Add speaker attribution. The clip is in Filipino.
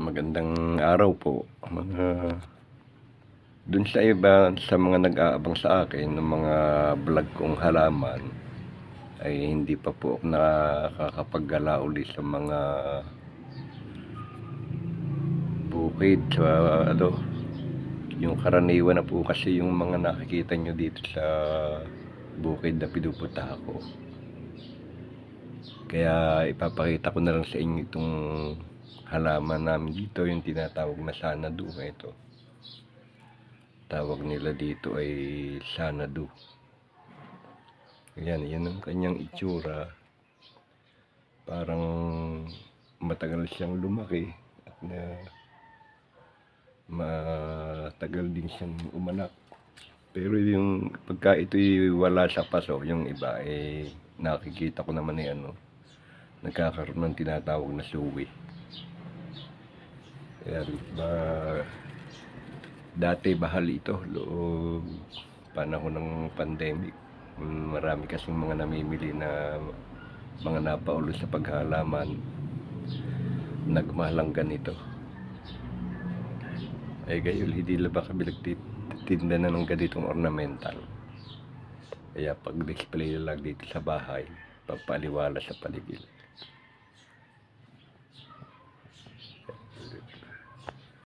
Speaker 1: Magandang araw po. Mga dun sa iba sa mga nag-aabang sa akin ng mga vlog kong halaman ay hindi pa po ako nakakapaggala uli sa mga bukid sa ano yung karaniwan na po kasi yung mga nakikita nyo dito sa bukid na pinupunta ako kaya ipapakita ko na lang sa inyo itong halaman namin dito yung tinatawag na sanadu ito. Tawag nila dito ay sanadu yan yan ang kanyang itsura. Parang matagal siyang lumaki at na matagal din siyang umanak. Pero yung pagka ito'y wala sa paso yung iba eh nakikita ko naman eh ano nagkakaroon ng tinatawag na suwi Ayan, ba, dati bahal ito loob panahon ng pandemic. Marami kasing mga namimili na mga napaulo sa paghalaman. Nagmahal ang ganito. Ay gayon, hindi lang ba kami nagtitinda na ng ganitong ornamental. Kaya pag display lang dito sa bahay, pagpaliwala sa paligid.